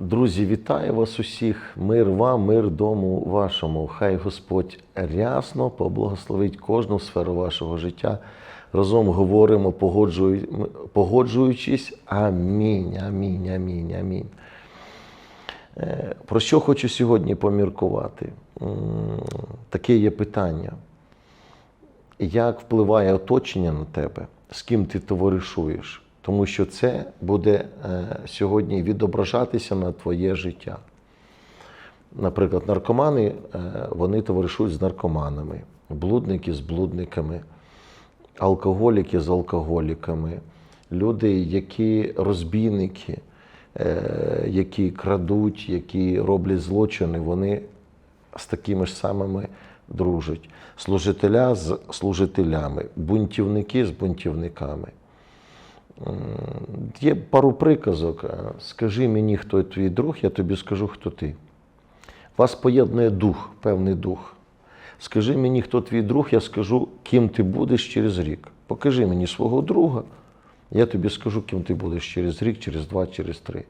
Друзі, вітаю вас усіх. Мир вам, мир дому вашому. Хай Господь рясно поблагословить кожну сферу вашого життя. Разом говоримо, погоджуючись. Амінь, амінь, амінь, амінь. Е, Про що хочу сьогодні поміркувати? Таке є питання. Як впливає оточення на тебе, з ким ти товаришуєш? Тому що це буде е, сьогодні відображатися на твоє життя. Наприклад, наркомани е, вони товаришують з наркоманами, блудники з блудниками, алкоголіки з алкоголіками, люди, які розбійники, е, які крадуть, які роблять злочини, вони з такими ж самими дружать. Служителя з служителями, бунтівники з бунтівниками. М, Є пару приказок. Е, Скажи мені, хто твій друг, я тобі скажу, хто ти. Вас поєднує дух, певний дух. Скажи мені, хто твій друг, я скажу, ким ти будеш через рік. Покажи мені свого друга, я тобі скажу, ким ти будеш через рік, через два, через три.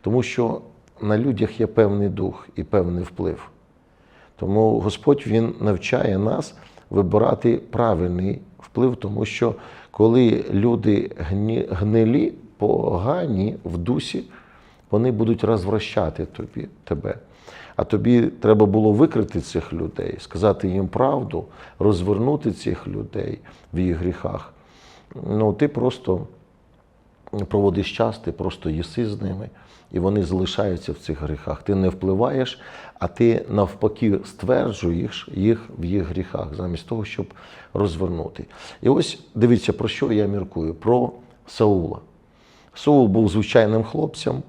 Тому що на людях є певний дух і певний вплив. Тому Господь Він навчає нас вибирати правильний вплив, тому що коли люди гні- гнилі, погані в дусі, вони будуть розвращати тобі, тебе. А тобі треба було викрити цих людей, сказати їм правду, розвернути цих людей в їх гріхах. Ну, ти просто проводиш час, ти просто їси з ними, і вони залишаються в цих гріхах. Ти не впливаєш, а ти навпаки стверджуєш їх в їх гріхах, замість того, щоб розвернути. І ось дивіться, про що я міркую: про Саула. Саул був звичайним хлопцем,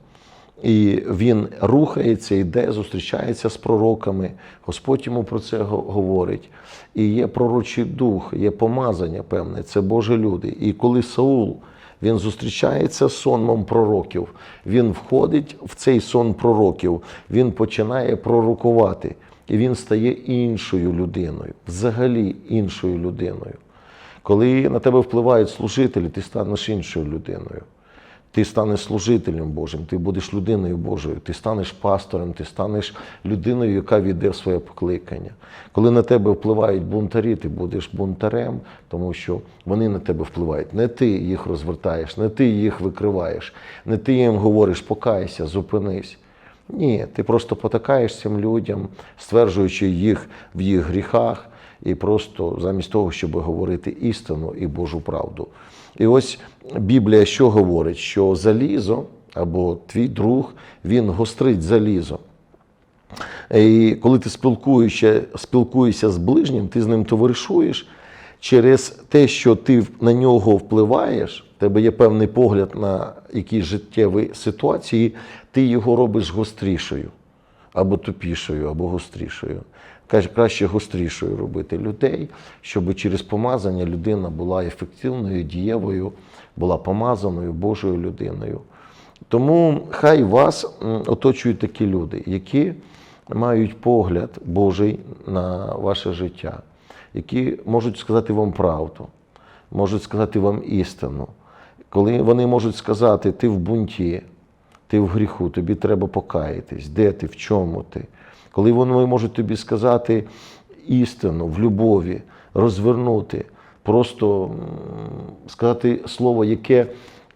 і він рухається, йде, зустрічається з пророками. Господь йому про це говорить. І є пророчий дух, є помазання певне, це Божі люди. І коли Саул він зустрічається з сонмом пророків, він входить в цей сон пророків, він починає пророкувати, і він стає іншою людиною, взагалі іншою людиною. Коли на тебе впливають служителі, ти станеш іншою людиною. Ти станеш служителем Божим, ти будеш людиною Божою, ти станеш пастором, ти станеш людиною, яка віде в своє покликання. Коли на тебе впливають бунтарі, ти будеш бунтарем, тому що вони на тебе впливають. Не ти їх розвертаєш, не ти їх викриваєш, не ти їм говориш, покайся, зупинись. Ні, ти просто потакаєш цим людям, стверджуючи їх в їх гріхах, і просто замість того, щоб говорити істину і Божу правду. І ось Біблія що говорить? Що залізо або твій друг, він гострить залізо. І коли ти спілкуєшся, спілкуєшся з ближнім, ти з ним товаришуєш через те, що ти на нього впливаєш, в тебе є певний погляд на якісь життєві ситуації, ти його робиш гострішою, або тупішою, або гострішою. Каже, краще гострішою робити людей, щоб через помазання людина була ефективною, дієвою, була помазаною Божою людиною. Тому хай вас оточують такі люди, які мають погляд Божий на ваше життя, які можуть сказати вам правду, можуть сказати вам істину. Коли вони можуть сказати, ти в бунті, ти в гріху, тобі треба покаятись, де ти, в чому ти. Коли вони можуть тобі сказати істину в любові, розвернути, просто сказати слово, яке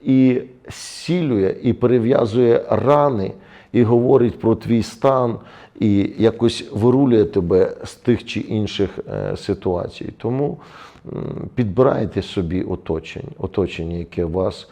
і зцілює, і перев'язує рани, і говорить про твій стан, і якось вирулює тебе з тих чи інших е, ситуацій. Тому підбирайте собі оточення, оточення, яке вас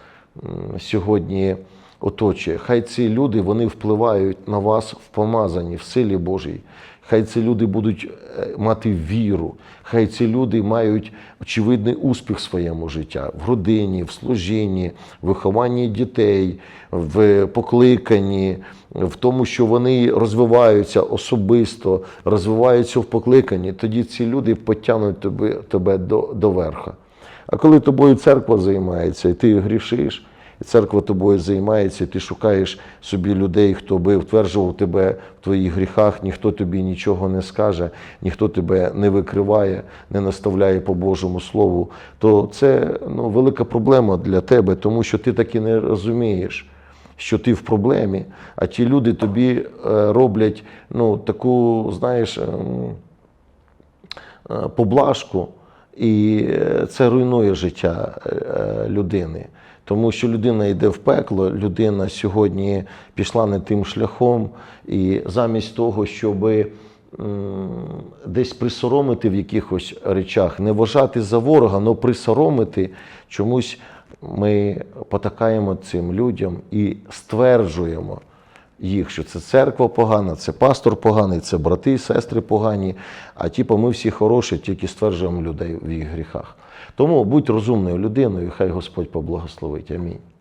сьогодні оточує. Хай ці люди вони впливають на вас в помазанні, в силі Божій. Хай ці люди будуть е, мати віру, хай ці люди мають очевидний успіх в своєму житті, в родині, в служінні, в вихованні дітей, в покликанні, в тому, що вони розвиваються особисто, розвиваються в покликанні. Тоді ці люди потягнуть тебе, тебе до, до верха. А коли тобою церква займається, і ти грішиш, церква тобою займається, ти шукаєш собі людей, хто би втверджував тебе в твоїх гріхах, ніхто тобі нічого не скаже, ніхто тебе не викриває, не наставляє по Божому Слову, то це ну, велика проблема для тебе, тому що ти так і не розумієш, що ти в проблемі, а ті люди тобі е, роблять ну, таку, знаєш, ем, е, поблажку, і е, це руйнує життя е, людини. Тому що людина йде в пекло, людина сьогодні пішла не тим шляхом, і замість того, щоб десь присоромити в якихось речах, не вважати за ворога, але присоромити, чомусь ми потакаємо цим людям і стверджуємо їх, що це церква погана, це пастор поганий, це брати і сестри погані, а типу ми всі хороші, тільки стверджуємо людей в їх гріхах. Тому будь розумною людиною, і хай Господь поблагословить. Амінь.